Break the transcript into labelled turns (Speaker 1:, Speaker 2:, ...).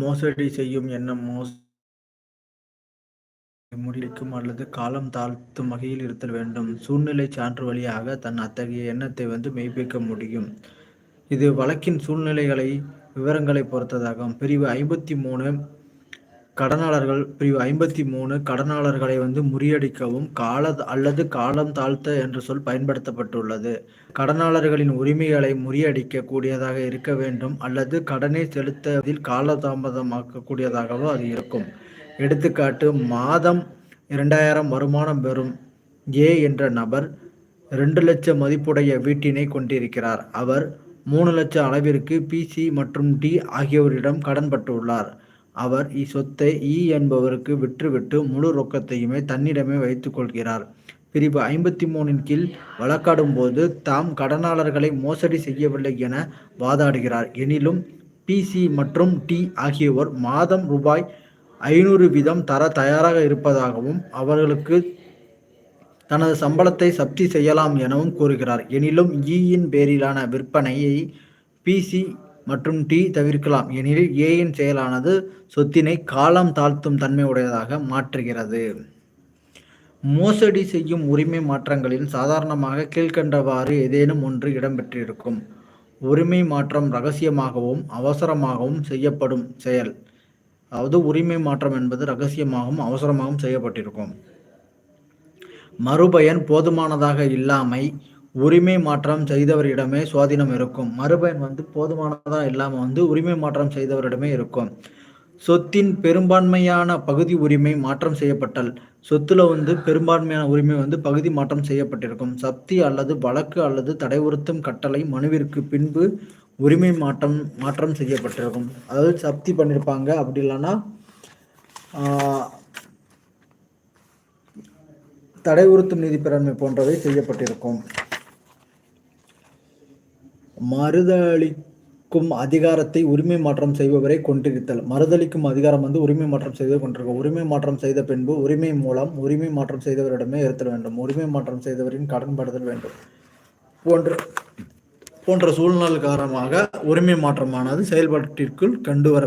Speaker 1: மோசடி செய்யும் எண்ணம் மோச முடிக்கும் அல்லது காலம் தாழ்த்தும் வகையில் இருத்தல் வேண்டும். சூழ்நிலை சான்று வழியாக தன் அத்தகைய எண்ணத்தை வந்து மெய்ப்பிக்க முடியும். இது வழக்கின் சூழ்நிலைகளை விவரங்களை பொறுத்ததாகும். பிரிவு ஐம்பத்தி மூணு கடனாளர்கள் பிரிவு ஐம்பத்தி மூணு கடனாளர்களை வந்து முறியடிக்கவும் கால அல்லது காலம் தாழ்த்த என்ற சொல் பயன்படுத்தப்பட்டுள்ளது. கடனாளர்களின் உரிமைகளை முறியடிக்க கூடியதாக இருக்க வேண்டும் அல்லது கடனை செலுத்ததில் காலதாமதமாக்கக்கூடியதாகவோ அது இருக்கும். எடுத்துக்காட்டு மாதம் இரண்டாயிரம் வருமானம் பெறும் ஏ என்ற நபர் ரெண்டு லட்சம் மதிப்புடைய வீட்டினை கொண்டிருக்கிறார். அவர் மூணு லட்சம் அளவிற்கு பிசி மற்றும் டி ஆகியோரிடம் கடன்பட்டுள்ளார் அவர் இச்சொத்தை இ என்பவருக்கு விற்றுவிட்டு முழு ரொக்கத்தையுமே தன்னிடமே வைத்துக் கொள்கிறார் பிரிவு ஐம்பத்தி மூணின் கீழ் வழக்காடும் போது தாம் கடனாளர்களை மோசடி செய்யவில்லை என வாதாடுகிறார். எனினும் பிசி மற்றும் டி ஆகியோர் மாதம் ரூபாய் ஐநூறு வீதம் தர தயாராக இருப்பதாகவும் அவர்களுக்கு தனது சம்பளத்தை சப்தி செய்யலாம் எனவும் கூறுகிறார். எனினும் ஈயின் பேரிலான விற்பனையை பிசி மற்றும் டி தவிர்க்கலாம். எனில் ஏயின் செயலானது சொத்தினை காலம் தாழ்த்தும் தன்மை உடையதாக மாற்றுகிறது. மோசடி செய்யும் உரிமை மாற்றங்களில் சாதாரணமாக கீழ்கண்டவாறு ஏதேனும் ஒன்று இடம்பெற்றிருக்கும். உரிமை மாற்றம் ரகசியமாகவும் அவசரமாகவும் செய்யப்படும் செயல். அதாவது உரிமை மாற்றம் என்பது ரகசியமாகவும் அவசரமாகவும் செய்யப்பட்டிருக்கும். மறுபயன் போதுமானதாக இல்லாமை உரிமை மாற்றம் செய்தவரிடமே சுவாதீனம் இருக்கும். மறுபயன் வந்து போதுமானதாக இல்லாமல் வந்து உரிமை மாற்றம் செய்தவரிடமே இருக்கும். சொத்தின் பெரும்பான்மையான பகுதி உரிமை மாற்றம் செய்யப்பட்டல் சொத்துல வந்து பெரும்பான்மையான உரிமை வந்து பகுதி மாற்றம் செய்யப்பட்டிருக்கும். சப்தி அல்லது வழக்கு அல்லது தடைவுறுத்தும் கட்டளை மனுவிற்கு பின்பு உரிமை மாற்றம் மாற்றம் செய்யப்பட்டிருக்கும். அதாவது சப்தி பண்ணியிருப்பாங்க அப்படி இல்லைன்னா தடை உறுத்தும் நீதி பெறாண்மை போன்றவை செய்யப்பட்டிருக்கும். மறுதளிக்கும் அதிகாரத்தை உரிமை மாற்றம் செய்பவரை கொண்டிருத்தல் மறுதளிக்கும் அதிகாரம் வந்து உரிமை மாற்றம் செய்து கொண்டிருக்கும் உரிமை மாற்றம் செய்த பின்பு உரிமை மூலம் உரிமை மாற்றம் செய்தவரிடமே இருத்தல் வேண்டும். உரிமை மாற்றம் செய்தவரின் கடன்படுதல் வேண்டும். போன்ற போன்ற சூழ்நிலை காரணமாக உரிமை மாற்றமானது செயல்பாட்டிற்குள் கண்டு வர